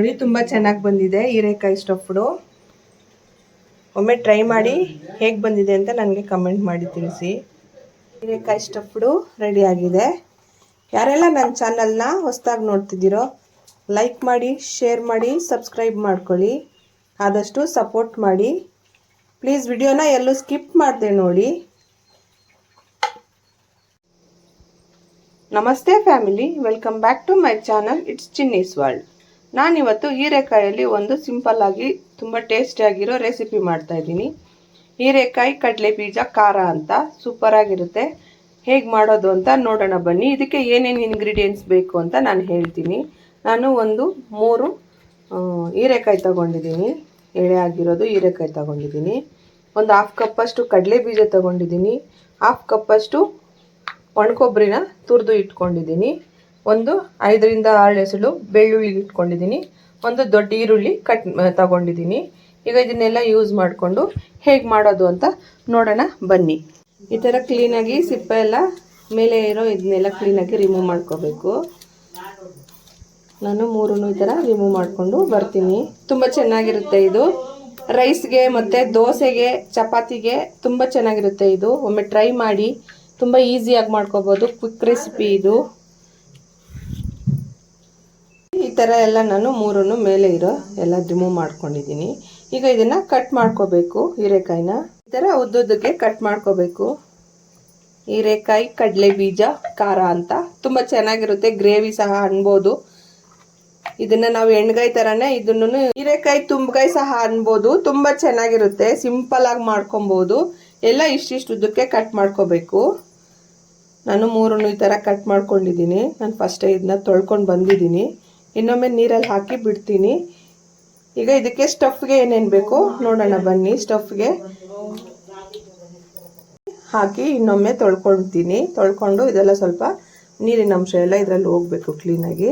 ನೋಡಿ, ತುಂಬ ಚೆನ್ನಾಗಿ ಬಂದಿದೆ ಹೀರೆಕಾಯಿ ಸ್ಟಫ್ಡು ಒಮ್ಮೆ ಟ್ರೈ ಮಾಡಿ ಹೇಗೆ ಬಂದಿದೆ ಅಂತ ನನಗೆ ಕಮೆಂಟ್ ಮಾಡಿ ತಿಳಿಸಿ. ಹೀರೆಕಾಯಿ ಸ್ಟಫ್ಡು ರೆಡಿ ಆಗಿದೆ. ಯಾರೆಲ್ಲ ನನ್ನ ಚಾನಲ್ನ ಹೊಸದಾಗಿ ನೋಡ್ತಿದ್ದೀರೋ ಲೈಕ್ ಮಾಡಿ ಶೇರ್ ಮಾಡಿ ಸಬ್ಸ್ಕ್ರೈಬ್ ಮಾಡ್ಕೊಳ್ಳಿ. ಆದಷ್ಟು ಸಪೋರ್ಟ್ ಮಾಡಿ. ಪ್ಲೀಸ್ ವಿಡಿಯೋನ ಎಲ್ಲೂ ಸ್ಕಿಪ್ ಮಾಡಿದೆ ನೋಡಿ. ನಮಸ್ತೆ family welcome back to my channel it's Chinni's world ನಾನಿವತ್ತು ಹೀರೆಕಾಯಲ್ಲಿ ಒಂದು ಸಿಂಪಲ್ ಆಗಿ ತುಂಬ ಟೇಸ್ಟಿಯಾಗಿರೋ ರೆಸಿಪಿ ಮಾಡ್ತಾ ಇದ್ದೀನಿ. ಹೀರೆಕಾಯಿ ಕಡಲೆ ಬೀಜ ಖಾರ ಅಂತ ಸೂಪರ್ ಆಗಿರುತ್ತೆ. ಹೇಗೆ ಮಾಡೋದು ಅಂತ ನೋಡೋಣ ಬನ್ನಿ. ಇದಕ್ಕೆ ಏನೇನು ಇಂಗ್ರೀಡಿಯೆಂಟ್ಸ್ ಬೇಕು ಅಂತ ನಾನು ಹೇಳ್ತೀನಿ. ನಾನು ಒಂದು ಮೂರು ಹೀರೆಕಾಯಿ ತಗೊಂಡಿದ್ದೀನಿ. ಎಳೆ ಆಗಿರೋದು ಹೀರೆಕಾಯಿ ತಗೊಂಡಿದ್ದೀನಿ. ಒಂದು ಹಾಫ್ ಕಪ್ಪಷ್ಟು ಕಡಲೆ ಬೀಜ ತಗೊಂಡಿದ್ದೀನಿ. ಹಾಫ್ ಕಪ್ಪಷ್ಟು ಒಣಕೊಬ್ಬರಿನ ತುರಿದು ಇಟ್ಕೊಂಡಿದ್ದೀನಿ. ಒಂದು ಐದರಿಂದ ಆರು ಎಸಳು ಬೆಳ್ಳುಳ್ಳಿ ಇಟ್ಕೊಂಡಿದ್ದೀನಿ. ಒಂದು ದೊಡ್ಡ ಈರುಳ್ಳಿ ಕಟ್ ತಗೊಂಡಿದ್ದೀನಿ. ಈಗ ಇದನ್ನೆಲ್ಲ ಯೂಸ್ ಮಾಡಿಕೊಂಡು ಹೇಗೆ ಮಾಡೋದು ಅಂತ ನೋಡೋಣ, ಬನ್ನಿ. ಈ ಥರ ಕ್ಲೀನಾಗಿ ಸಿಪ್ಪೆ ಎಲ್ಲ ಮೇಲೆ ಇರೋ ಇದನ್ನೆಲ್ಲ ಕ್ಲೀನಾಗಿ ರಿಮೂವ್ ಮಾಡ್ಕೋಬೇಕು. ನಾನು ಮೂರೂ ಈ ಥರ ರಿಮೂವ್ ಮಾಡಿಕೊಂಡು ಬರ್ತೀನಿ. ತುಂಬ ಚೆನ್ನಾಗಿರುತ್ತೆ ಇದು. ರೈಸ್ಗೆ ಮತ್ತು ದೋಸೆಗೆ, ಚಪಾತಿಗೆ ತುಂಬ ಚೆನ್ನಾಗಿರುತ್ತೆ ಇದು. ಒಮ್ಮೆ ಟ್ರೈ ಮಾಡಿ. ತುಂಬ ಈಸಿಯಾಗಿ ಮಾಡ್ಕೋಬೋದು. ಕ್ವಿಕ್ ರೆಸಿಪಿ ಇದು. ಈ ಥರ ಎಲ್ಲ ನಾನು ಮೂರನ್ನು ಮೇಲೆ ಇರೋ ಎಲ್ಲ ರಿಮೂವ್ ಮಾಡ್ಕೊಂಡಿದ್ದೀನಿ. ಈಗ ಇದನ್ನು ಕಟ್ ಮಾಡ್ಕೋಬೇಕು ಹೀರೆಕಾಯಿನ. ಈ ಥರ ಉದ್ದುದ್ದಕ್ಕೆ ಕಟ್ ಮಾಡ್ಕೋಬೇಕು. ಹೀರೆಕಾಯಿ ಕಡಲೆ ಬೀಜ ಖಾರ ಅಂತ ತುಂಬ ಚೆನ್ನಾಗಿರುತ್ತೆ. ಗ್ರೇವಿ ಸಹ ಅನ್ಬೋದು. ಇದನ್ನ ನಾವು ಎಣ್ಗಾಯಿ ಥರನೇ ಇದನ್ನು ಹೀರೆಕಾಯಿ, ತುಂಬಗಾಯಿ ಸಹ ಅನ್ಬೋದು. ತುಂಬಾ ಚೆನ್ನಾಗಿರುತ್ತೆ. ಸಿಂಪಲ್ ಆಗಿ ಮಾಡ್ಕೊಬೋದು. ಎಲ್ಲ ಇಷ್ಟಿಷ್ಟು ಉದ್ದಕ್ಕೆ ಕಟ್ ಮಾಡ್ಕೋಬೇಕು. ನಾನು ಮೂರನ್ನು ಈ ಥರ ಕಟ್ ಮಾಡ್ಕೊಂಡಿದ್ದೀನಿ. ನಾನು ಫಸ್ಟೇ ಇದನ್ನ ತೊಳ್ಕೊಂಡು ಬಂದಿದ್ದೀನಿ. ಇನ್ನೊಮ್ಮೆ ನೀರಲ್ಲಿ ಹಾಕಿ ಬಿಡ್ತೀನಿ. ಈಗ ಇದಕ್ಕೆ ಸ್ಟಫ್ಗೆ ಏನೇನು ಬೇಕು ನೋಡೋಣ ಬನ್ನಿ, ಸ್ಟಫ್ಗೆ. ಹಾಕಿ ಇನ್ನೊಮ್ಮೆ ತೊಳ್ಕೊಳ್ತೀನಿ. ತೊಳ್ಕೊಂಡು ಇದೆಲ್ಲ ಸ್ವಲ್ಪ ನೀರಿನ ಅಂಶ ಎಲ್ಲ ಇದರಲ್ಲಿ ಹೋಗಬೇಕು ಕ್ಲೀನಾಗಿ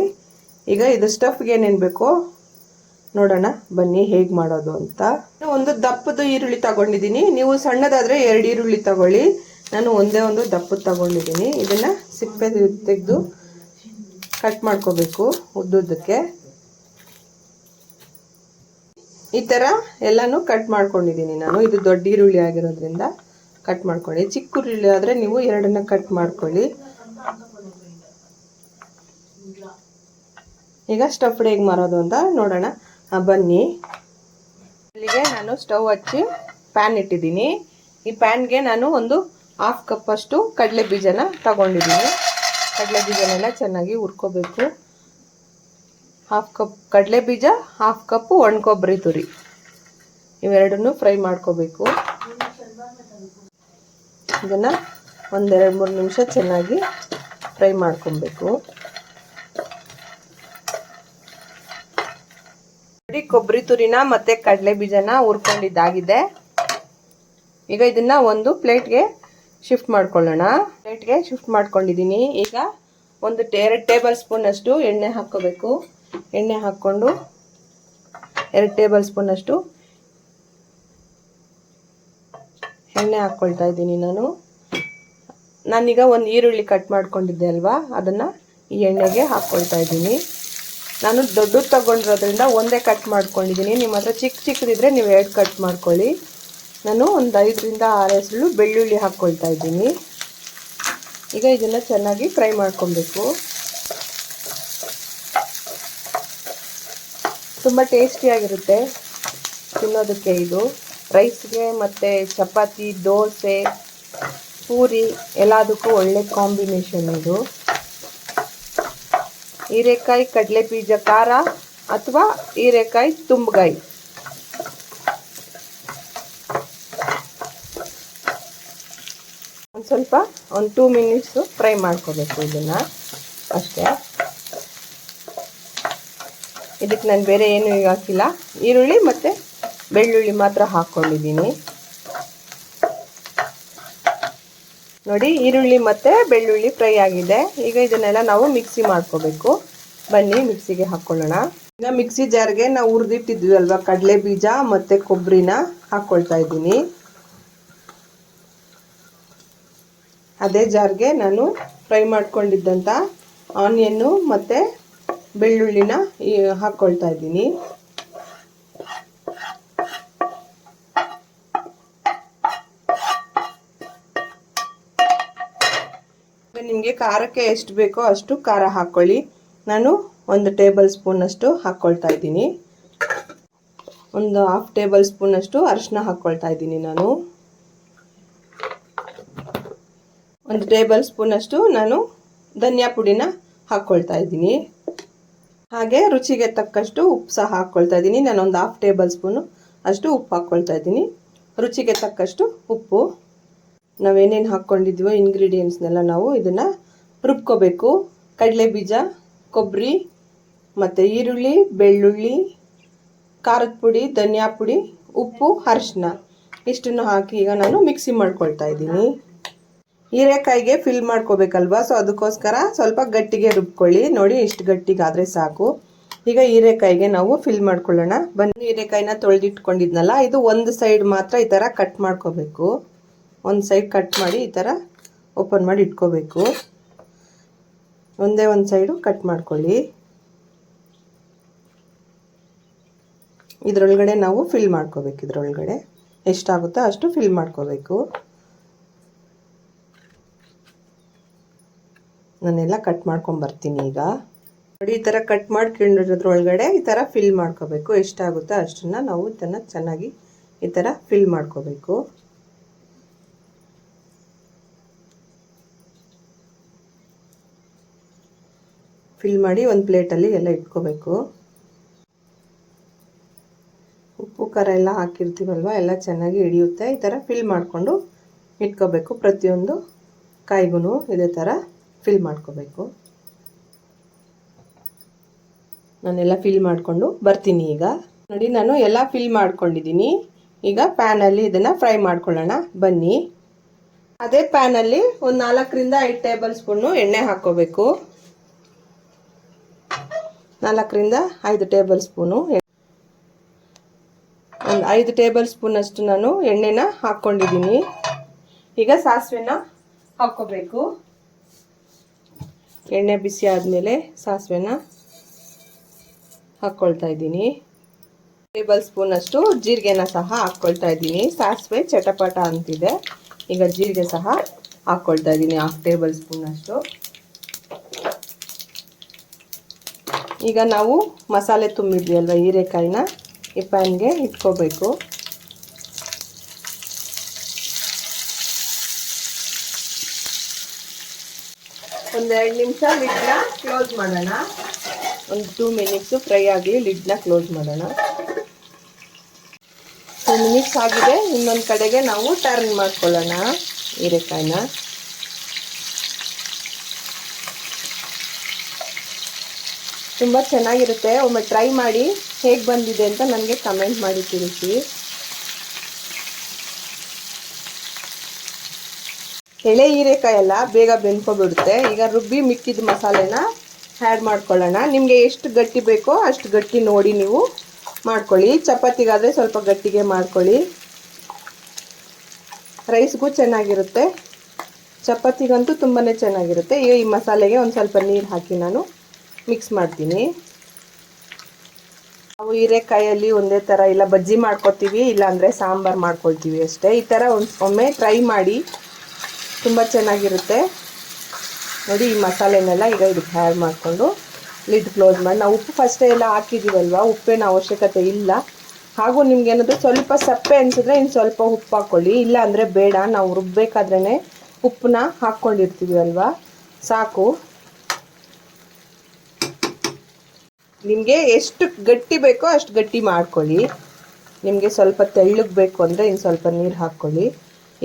ಈಗ ಇದು ಸ್ಟಫ್ಗೆ ಏನೇನು ಬೇಕೋ ನೋಡೋಣ ಬನ್ನಿ ಹೇಗೆ ಮಾಡೋದು ಅಂತ. ಒಂದು ದಪ್ಪದ ಈರುಳ್ಳಿ ತಗೊಂಡಿದ್ದೀನಿ. ನೀವು ಸಣ್ಣದಾದರೆ ಎರಡು ಈರುಳ್ಳಿ ತಗೊಳ್ಳಿ. ನಾನು ಒಂದೇ ಒಂದು ದಪ್ಪದ ತಗೊಂಡಿದ್ದೀನಿ. ಇದನ್ನು ಸಿಪ್ಪೆ ತೆಗೆದು ಕಟ್ ಮಾಡ್ಕೋಬೇಕು ಉದ್ದುದ್ದಕ್ಕೆ. ಈ ಥರ ಎಲ್ಲನೂ ಕಟ್ ಮಾಡ್ಕೊಂಡಿದ್ದೀನಿ ನಾನು. ಇದು ದೊಡ್ಡ ಈರುಳ್ಳಿ ಆಗಿರೋದ್ರಿಂದ ಕಟ್ ಮಾಡ್ಕೊಳ್ಳಿ. ಚಿಕ್ಕ ಈರುಳ್ಳಿ ಆದರೆ ನೀವು ಎರಡನ್ನ ಕಟ್ ಮಾಡ್ಕೊಳ್ಳಿ. ಈಗ ಸ್ಟಫ್ಡ್ ಹೇಗೆ ಮಾರೋದು ಅಂತ ನೋಡೋಣ. ಬನ್ನಿ. ಇಲ್ಲಿಗೆ ನಾನು ಸ್ಟವ್ ಹಚ್ಚಿ ಪ್ಯಾನ್ ಇಟ್ಟಿದ್ದೀನಿ. ಈ ಪ್ಯಾನ್ಗೆ ನಾನು ಒಂದು ಹಾಫ್ ಕಪ್ಪಷ್ಟು ಕಡಲೆ ಬೀಜನ ತಗೊಂಡಿದ್ದೀನಿ. ಕಡಲೆ ಬೀಜನೆಲ್ಲ ಚೆನ್ನಾಗಿ ಹುರ್ಕೋಬೇಕು. ಹಾಫ್ ಕಪ್ ಕಡಲೆ ಬೀಜ ಹಾಫ್ ಕಪ್ಪು ಒಣಕೊಬ್ಬರಿ ತುರಿ. ಇವೆರಡನ್ನೂ ಫ್ರೈ ಮಾಡ್ಕೋಬೇಕು. ಇದನ್ನು ಒಂದೆರಡು ಮೂರು ನಿಮಿಷ ಚೆನ್ನಾಗಿ ಫ್ರೈ ಮಾಡ್ಕೊಬೇಕು. ಕೊಬ್ಬರಿ ತುರಿನ ಮತ್ತೆ ಕಡಲೆ ಬೀಜನ ಹುರ್ಕೊಂಡಿದ್ದಾಗಿದೆ. ಈಗ ಇದನ್ನು ಒಂದು ಪ್ಲೇಟ್ಗೆ ಶಿಫ್ಟ್ ಮಾಡ್ಕೊಳ್ಳೋಣ. ಪ್ಲೇಟ್ಗೆ ಶಿಫ್ಟ್ ಮಾಡ್ಕೊಂಡಿದ್ದೀನಿ. ಈಗ ಒಂದು ಎರಡು ಟೇಬಲ್ ಸ್ಪೂನ್ ಅಷ್ಟು ಎಣ್ಣೆ ಹಾಕ್ಕೋಬೇಕು. ಎಣ್ಣೆ ಹಾಕ್ಕೊಂಡು ಎರಡು ಟೇಬಲ್ ಸ್ಪೂನ್ ಅಷ್ಟು ಎಣ್ಣೆ ಹಾಕ್ಕೊಳ್ತಾ ಇದ್ದೀನಿ ನಾನು. ನಾನೀಗ ಒಂದು ಈರುಳ್ಳಿ ಕಟ್ ಮಾಡ್ಕೊಂಡಿದ್ದೆ ಅಲ್ವಾ? ಅದನ್ನು ಈ ಎಣ್ಣೆಗೆ ಹಾಕ್ಕೊಳ್ತಾ ಇದ್ದೀನಿ. ನಾನು ದೊಡ್ಡದು ತಗೊಂಡಿರೋದ್ರಿಂದ ಒಂದೇ ಕಟ್ ಮಾಡ್ಕೊಂಡಿದ್ದೀನಿ. ನಿಮ್ಮ ಹತ್ರ ಚಿಕ್ಕ ಚಿಕ್ಕದಿದ್ರೆ ನೀವು ಎರಡು ಕಟ್ ಮಾಡ್ಕೊಳ್ಳಿ. ನಾನು ಒಂದು ಐದರಿಂದ ಆರು ಹೆಸರು ಬೆಳ್ಳುಳ್ಳಿ ಹಾಕ್ಕೊಳ್ತಾ ಇದ್ದೀನಿ. ಈಗ ಇದನ್ನು ಚೆನ್ನಾಗಿ ಫ್ರೈ ಮಾಡ್ಕೊಬೇಕು. ತುಂಬ ಟೇಸ್ಟಿಯಾಗಿರುತ್ತೆ ತಿನ್ನೋದಕ್ಕೆ ಇದು. ರೈಸ್ಗೆ ಮತ್ತು ಚಪಾತಿ, ದೋಸೆ, ಪೂರಿ ಎಲ್ಲದಕ್ಕೂ ಒಳ್ಳೆ ಕಾಂಬಿನೇಷನ್ ಇದು. ಹೀರೆಕಾಯಿ ಕಡಲೆ ಬೀಜ ಖಾರ ಅಥವಾ ಹೀರೆಕಾಯಿ, ತುಂಬಗಾಯಿ. ಸ್ವಲ್ಪ ಒಂದು ಟೂ ಮಿನಿಟ್ಸು ಫ್ರೈ ಮಾಡ್ಕೋಬೇಕು ಇದನ್ನು. ಅಷ್ಟೇ. ಇದಕ್ಕೆ ನಾನು ಬೇರೆ ಏನು ಈಗ ಹಾಕಿಲ್ಲ. ಈರುಳ್ಳಿ ಮತ್ತು ಬೆಳ್ಳುಳ್ಳಿ ಮಾತ್ರ ಹಾಕ್ಕೊಂಡಿದ್ದೀನಿ ನೋಡಿ, ಈರುಳ್ಳಿ ಮತ್ತು ಬೆಳ್ಳುಳ್ಳಿ ಫ್ರೈ ಆಗಿದೆ. ಈಗ ಇದನ್ನೆಲ್ಲ ನಾವು ಮಿಕ್ಸಿ ಮಾಡ್ಕೋಬೇಕು. ಬನ್ನಿ ಮಿಕ್ಸಿಗೆ ಹಾಕ್ಕೊಳ್ಳೋಣ ಈಗ ಮಿಕ್ಸಿ ಜಾರ್ಗೆ ನಾವು ಹುರಿದಿಟ್ಟಿದ್ವಿ ಅಲ್ವಾ? ಕಡಲೆ ಬೀಜ ಮತ್ತು ಕೊಬ್ಬರಿನ ಹಾಕ್ಕೊಳ್ತಾ ಇದ್ದೀನಿ. ಅದೇ ಜಾರ್ಗೆ ನಾನು ಫ್ರೈ ಮಾಡ್ಕೊಂಡಿದ್ದಂಥ ಆನಿಯನ್ನು ಮತ್ತು ಬೆಳ್ಳುಳ್ಳಿನ ಹಾಕ್ಕೊಳ್ತಾ ಇದ್ದೀನಿ. ನಿಮಗೆ ಖಾರಕ್ಕೆ ಎಷ್ಟು ಬೇಕೋ ಅಷ್ಟು ಖಾರ ಹಾಕ್ಕೊಳ್ಳಿ ನಾನು ಒಂದು ಟೇಬಲ್ ಸ್ಪೂನಷ್ಟು ಹಾಕ್ಕೊಳ್ತಾ ಇದ್ದೀನಿ. ಒಂದು ಹಾಫ್ ಟೇಬಲ್ ಸ್ಪೂನಷ್ಟು ಅರಿಶಿನ ಹಾಕ್ಕೊಳ್ತಾ ಇದ್ದೀನಿ ನಾನು. ಒಂದು ಟೇಬಲ್ ಸ್ಪೂನಷ್ಟು ನಾನು ಧನಿಯಾ ಪುಡಿನ ಹಾಕ್ಕೊಳ್ತಾ ಇದ್ದೀನಿ. ಹಾಗೆ ರುಚಿಗೆ ತಕ್ಕಷ್ಟು ಉಪ್ಪು ಸಹ ಹಾಕ್ಕೊಳ್ತಾ ಇದ್ದೀನಿ. ನಾನು ಒಂದು ಹಾಫ್ ಟೇಬಲ್ ಸ್ಪೂನು ಅಷ್ಟು ಉಪ್ಪು ಹಾಕ್ಕೊಳ್ತಾ ಇದ್ದೀನಿ. ರುಚಿಗೆ ತಕ್ಕಷ್ಟು ಉಪ್ಪು. ನಾವೇನೇನು ಹಾಕ್ಕೊಂಡಿದ್ವೋ ಇಂಗ್ರೀಡಿಯೆಂಟ್ಸ್ನೆಲ್ಲ ನಾವು ಇದನ್ನು ರುಬ್ಕೋಬೇಕು. ಕಡಲೆ ಬೀಜ ಕೊಬ್ಬರಿ ಮತ್ತು ಈರುಳ್ಳಿ, ಬೆಳ್ಳುಳ್ಳಿ, ಖಾರದ ಪುಡಿ, ಧನಿಯಾ ಪುಡಿ, ಉಪ್ಪು ಅರಿಶಿನ ಇಷ್ಟನ್ನು ಹಾಕಿ ಈಗ ನಾನು ಮಿಕ್ಸಿ ಮಾಡ್ಕೊಳ್ತಾ ಇದ್ದೀನಿ. ಹೀರೆಕಾಯಿಗೆ ಫಿಲ್ ಮಾಡ್ಕೋಬೇಕಲ್ವಾ? ಸೊ ಅದಕ್ಕೋಸ್ಕರ ಸ್ವಲ್ಪ ಗಟ್ಟಿಗೆ ರುಬ್ಕೊಳ್ಳಿ. ನೋಡಿ, ಇಷ್ಟು ಗಟ್ಟಿಗಾದರೆ ಸಾಕು. ಈಗ ಹೀರೆಕಾಯಿಗೆ ನಾವು ಫಿಲ್ ಮಾಡ್ಕೊಳ್ಳೋಣ. ಬನ್ನಿ, ಹೀರೆಕಾಯಿನ ತೊಳೆದಿಟ್ಕೊಂಡಿದ್ನಲ್ಲ, ಇದು ಒಂದು ಸೈಡ್ ಮಾತ್ರ ಈ ಥರ ಕಟ್ ಮಾಡ್ಕೋಬೇಕು. ಒಂದು ಸೈಡ್ ಕಟ್ ಮಾಡಿ ಈ ಥರ ಓಪನ್ ಮಾಡಿ ಇಟ್ಕೋಬೇಕು. ಒಂದೇ ಒಂದು ಸೈಡು ಕಟ್ ಮಾಡ್ಕೊಳ್ಳಿ. ಇದರೊಳಗಡೆ ನಾವು ಫಿಲ್ ಮಾಡ್ಕೋಬೇಕು. ಇದರೊಳಗಡೆ ಎಷ್ಟಾಗುತ್ತೋ ಅಷ್ಟು ಫಿಲ್ ಮಾಡ್ಕೋಬೇಕು. ನಾನೆಲ್ಲ ಕಟ್ ಮಾಡ್ಕೊಂಬರ್ತೀನಿ ಈಗ. ನೋಡಿ, ಈ ಥರ ಕಟ್ ಮಾಡ್ಕೊಂಡಿರೋದ್ರೊಳಗಡೆ ಈ ಥರ ಫಿಲ್ ಮಾಡ್ಕೋಬೇಕು. ಎಷ್ಟಾಗುತ್ತೋ ಅಷ್ಟನ್ನು ನಾವು ಇದನ್ನು ಚೆನ್ನಾಗಿ ಈ ಥರ ಫಿಲ್ ಮಾಡ್ಕೋಬೇಕು. ಫಿಲ್ ಮಾಡಿ ಒಂದು ಪ್ಲೇಟಲ್ಲಿ ಎಲ್ಲ ಇಟ್ಕೋಬೇಕು. ಉಪ್ಪು, ಖಾರ ಎಲ್ಲ ಹಾಕಿರ್ತೀವಲ್ವ, ಎಲ್ಲ ಚೆನ್ನಾಗಿ ಹಿಡಿಯುತ್ತೆ. ಈ ಥರ ಫಿಲ್ ಮಾಡಿಕೊಂಡು ಇಟ್ಕೋಬೇಕು ಪ್ರತಿಯೊಂದು ಕಾಯಿಗೂ ಇದೇ ಥರ ಫಿಲ್ ಮಾಡ್ಕೋಬೇಕು. ನಾನೆಲ್ಲ ಫಿಲ್ ಮಾಡಿಕೊಂಡು ಬರ್ತೀನಿ ಈಗ. ನೋಡಿ, ನಾನು ಎಲ್ಲ ಫಿಲ್ ಮಾಡ್ಕೊಂಡಿದ್ದೀನಿ. ಈಗ ಪ್ಯಾನಲ್ಲಿ ಇದನ್ನು ಫ್ರೈ ಮಾಡ್ಕೊಳ್ಳೋಣ. ಬನ್ನಿ. ಅದೇ ಪ್ಯಾನಲ್ಲಿ ಒಂದು ನಾಲ್ಕರಿಂದ ಐದು ಟೇಬಲ್ ಸ್ಪೂನು ಎಣ್ಣೆ ಹಾಕ್ಕೋಬೇಕು. ನಾಲ್ಕರಿಂದ ಐದು ಟೇಬಲ್ ಸ್ಪೂನು ಒಂದು ಐದು ಟೇಬಲ್ ಸ್ಪೂನ್ ಅಷ್ಟು ನಾನು ಎಣ್ಣೆನ ಹಾಕ್ಕೊಂಡಿದ್ದೀನಿ. ಈಗ ಸಾಸಿವೆನ ಹಾಕ್ಕೋಬೇಕು. ಎಣ್ಣೆ ಬಿಸಿ ಆದಮೇಲೆ ಸಾಸಿವೆನ ಹಾಕ್ಕೊಳ್ತಾ ಇದ್ದೀನಿ. ಟೇಬಲ್ ಸ್ಪೂನಷ್ಟು ಜೀರಿಗೆನ ಸಹ ಹಾಕ್ಕೊಳ್ತಾ ಇದ್ದೀನಿ. ಸಾಸಿವೆ ಚಟಪಟ ಅಂತಿದೆ. ಈಗ ಜೀರಿಗೆ ಸಹ ಹಾಕ್ಕೊಳ್ತಾ ಇದ್ದೀನಿ. ಹಾಫ್ ಟೇಬಲ್ ಸ್ಪೂನಷ್ಟು ಈಗ ನಾವು ಮಸಾಲೆ ತುಂಬಿದ್ವಿ ಅಲ್ವಾ? ಹೀರೆಕಾಯಿನ. ಈ ಪ್ಯಾನ್ಗೆ ಇಟ್ಕೋಬೇಕು. ಒಂದೆರಡು ನಿಮಿಷ ಲಿಡ್ನ ಕ್ಲೋಸ್ ಮಾಡೋಣ. ಒಂದು ಟೂ ಮಿನಿಟ್ಸು ಫ್ರೈ ಆಗಲಿ ಲಿಡ್ನ ಕ್ಲೋಸ್ ಮಾಡೋಣ. ಟೂ ಮಿನಿಟ್ಸ್ ಆಗಿದೆ. ಇನ್ನೊಂದು ಕಡೆಗೆ ನಾವು ಟರ್ನ್ ಮಾಡ್ಕೊಳ್ಳೋಣ ಹೀರೆಕಾಯಿನ. ತುಂಬ ಚೆನ್ನಾಗಿರುತ್ತೆ. ಒಮ್ಮೆ ಟ್ರೈ ಮಾಡಿ ಹೇಗೆ ಬಂದಿದೆ ಅಂತ ನನಗೆ ಕಮೆಂಟ್ ಮಾಡಿ ತಿಳಿಸಿ. ಎಳೆ ಹೀರೆಕಾಯಿ ಎಲ್ಲ ಬೇಗ ಬೆಂದ್ಕೊಬಿಡುತ್ತೆ. ಈಗ ರುಬ್ಬಿ ಮಿಕ್ಕಿದ ಮಸಾಲೆನ ಆ್ಯಡ್ ಮಾಡ್ಕೊಳ್ಳೋಣ. ನಿಮಗೆ ಎಷ್ಟು ಗಟ್ಟಿ ಬೇಕೋ ಅಷ್ಟು ಗಟ್ಟಿ ನೋಡಿ ನೀವು ಮಾಡ್ಕೊಳ್ಳಿ. ಚಪಾತಿಗಾದರೆ ಸ್ವಲ್ಪ ಗಟ್ಟಿಗೆ ಮಾಡ್ಕೊಳ್ಳಿ. ರೈಸ್ಗೂ ಚೆನ್ನಾಗಿರುತ್ತೆ. ಚಪಾತಿಗಂತೂ ತುಂಬಾ ಚೆನ್ನಾಗಿರುತ್ತೆ. ಈಗ ಈ ಮಸಾಲೆಗೆ ಒಂದು ಸ್ವಲ್ಪ ನೀರು ಹಾಕಿ ನಾನು ಮಿಕ್ಸ್ ಮಾಡ್ತೀನಿ. ನಾವು ಹೀರೆಕಾಯಲ್ಲಿ ಒಂದೇ ಥರ ಇಲ್ಲ ಬಜ್ಜಿ ಮಾಡ್ಕೊತೀವಿ, ಇಲ್ಲಾಂದರೆ ಸಾಂಬಾರು ಮಾಡ್ಕೊಳ್ತೀವಿ ಅಷ್ಟೇ. ಈ ಥರ ಒಂದು ಒಮ್ಮೆ ಟ್ರೈ ಮಾಡಿ ತುಂಬ ಚೆನ್ನಾಗಿರುತ್ತೆ. ನೋಡಿ, ಈ ಮಸಾಲೆನೆಲ್ಲ ಈಗ ಇದಕ್ಕೆ ಆ್ಯಡ್ ಮಾಡಿಕೊಂಡು ಲಿಡ್ ಕ್ಲೋಸ್ ಮಾಡಿ. ನಾವು ಉಪ್ಪು ಫಸ್ಟೇ ಎಲ್ಲ ಹಾಕಿದ್ದೀವಲ್ವ? ಉಪ್ಪೇನ ಅವಶ್ಯಕತೆ ಇಲ್ಲ. ಹಾಗೂ ನಿಮ್ಗೆ ಏನಂದ್ರೆ ಸ್ವಲ್ಪ ಸಪ್ಪೆ ಅನಿಸಿದ್ರೆ ಇನ್ನು ಸ್ವಲ್ಪ ಉಪ್ಪು ಹಾಕ್ಕೊಳ್ಳಿ ಇಲ್ಲ ಅಂದರೆ ಬೇಡ. ನಾವು ರುಬ್ಬಬೇಕಾದ್ರೇ ಉಪ್ಪನ್ನ ಹಾಕ್ಕೊಂಡಿರ್ತೀವಿ ಅಲ್ವಾ ಸಾಕು. ನಿಮಗೆ ಎಷ್ಟು ಗಟ್ಟಿ ಬೇಕೋ ಅಷ್ಟು ಗಟ್ಟಿ ಮಾಡ್ಕೊಳ್ಳಿ. ನಿಮಗೆ ಸ್ವಲ್ಪ ತೆಳ್ಳಗೆ ಬೇಕು ಅಂದರೆ ಇನ್ನು ಸ್ವಲ್ಪ ನೀರು ಹಾಕ್ಕೊಳ್ಳಿ.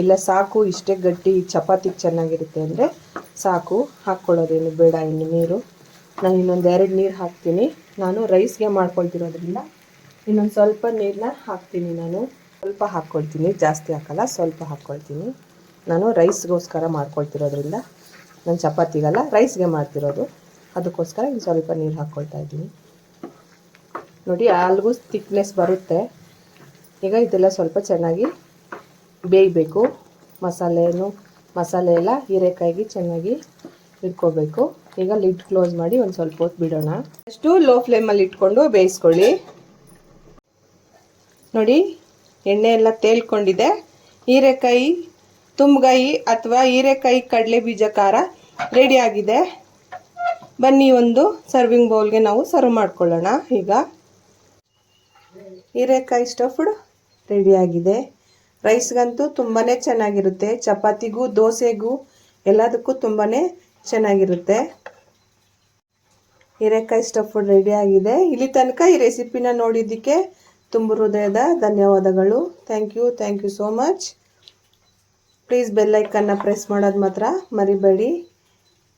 ಇಲ್ಲ ಸಾಕು, ಇಷ್ಟೇ ಗಟ್ಟಿ ಚಪಾತಿ ಚೆನ್ನಾಗಿರುತ್ತೆ ಅಂದರೆ ಸಾಕು. ಹಾಕ್ಕೊಳ್ಳೋದೇನು ಬೇಡ ಇನ್ನು ನೀರು. ನಾನು ಇನ್ನೊಂದು ಎರಡು ನೀರು ಹಾಕ್ತೀನಿ. ನಾನು ರೈಸ್ಗೆ ಮಾಡ್ಕೊಳ್ತಿರೋದ್ರಿಂದ ಇನ್ನೊಂದು ಸ್ವಲ್ಪ ನೀರನ್ನ ಹಾಕ್ತೀನಿ ನಾನು. ಸ್ವಲ್ಪ ಹಾಕ್ಕೊಳ್ತೀನಿ, ಜಾಸ್ತಿ ಹಾಕಲ್ಲ, ಸ್ವಲ್ಪ ಹಾಕ್ಕೊಳ್ತೀನಿ. ನಾನು ರೈಸ್ಗೋಸ್ಕರ ಮಾಡ್ಕೊಳ್ತಿರೋದ್ರಿಂದ ನಾನು ಚಪಾತಿಗಲ್ಲ, ರೈಸ್ಗೆ ಮಾಡ್ತಿರೋದು. ಅದಕ್ಕೋಸ್ಕರ ಇನ್ನು ಸ್ವಲ್ಪ ನೀರು ಹಾಕ್ಕೊಳ್ತಾ ಇದ್ದೀನಿ. ನೋಡಿ ಅಲ್ಗೂ ತಿಕ್ನೆಸ್ ಬರುತ್ತೆ. ಈಗ ಇದೆಲ್ಲ ಸ್ವಲ್ಪ ಚೆನ್ನಾಗಿ ಬೇಯಬೇಕು ಮಸಾಲೆಯನ್ನು ಮಸಾಲೆ ಎಲ್ಲ ಹೀರೆಕಾಯಿಗೆ ಚೆನ್ನಾಗಿ ಇಟ್ಕೋಬೇಕು. ಈಗ ಲಿಡ್ ಕ್ಲೋಸ್ ಮಾಡಿ ಒಂದು ಸ್ವಲ್ಪ ಹೊತ್ತು ಬಿಡೋಣ. ಅಷ್ಟು ಲೋ ಫ್ಲೇಮಲ್ಲಿ ಇಟ್ಕೊಂಡು ಬೇಯಿಸ್ಕೊಳ್ಳಿ. ನೋಡಿ, ಎಣ್ಣೆ ಎಲ್ಲ ತೇಲ್ಕೊಂಡಿದೆ. ಹೀರೆಕಾಯಿ, ತುಂಬಗಾಯಿ ಅಥವಾ ಹೀರೆಕಾಯಿ ಕಡಲೆ ಬೀಜ ಖಾರ ಆಗಿದೆ. ಬನ್ನಿ ಒಂದು ಸರ್ವಿಂಗ್ ಬೌಲ್ಗೆ ನಾವು ಸರ್ವ್ ಮಾಡ್ಕೊಳ್ಳೋಣ. ಈಗ ಹೀರೆಕಾಯಿ ಸ್ಟಫ್ಡ್ ರೆಡಿಯಾಗಿದೆ ರೈಸ್ಗಂತೂ ತುಂಬಾ ಚೆನ್ನಾಗಿರುತ್ತೆ. ಚಪಾತಿಗೂ, ದೋಸೆಗೂ ಎಲ್ಲದಕ್ಕೂ ತುಂಬಾ ಚೆನ್ನಾಗಿರುತ್ತೆ. ಹೀರೆಕಾಯಿ ಸ್ಟಫ್ಡ್ ರೆಡಿಯಾಗಿದೆ ಇಲ್ಲಿ ತನಕ ಈ ರೆಸಿಪಿನ ನೋಡಿದ್ದಕ್ಕೆ ತುಂಬ ಹೃದಯದ ಧನ್ಯವಾದಗಳು. Thank you thank you so much please ಬೆಲ್ಲೈಕನ್ನ press ಮಾಡೋದು ಮಾತ್ರ ಮರಿಬೇಡಿ.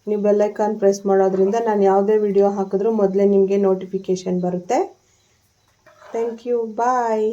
ನೀವು ಬೆಲ್ಲೈಕನ್ ಪ್ರೆಸ್ ಮಾಡೋದ್ರಿಂದ ನಾನು ಯಾವುದೇ ವಿಡಿಯೋ ಹಾಕಿದ್ರೂ ಮೊದಲೇ ನಿಮಗೆ ನೋಟಿಫಿಕೇಷನ್ ಬರುತ್ತೆ. Thank you bye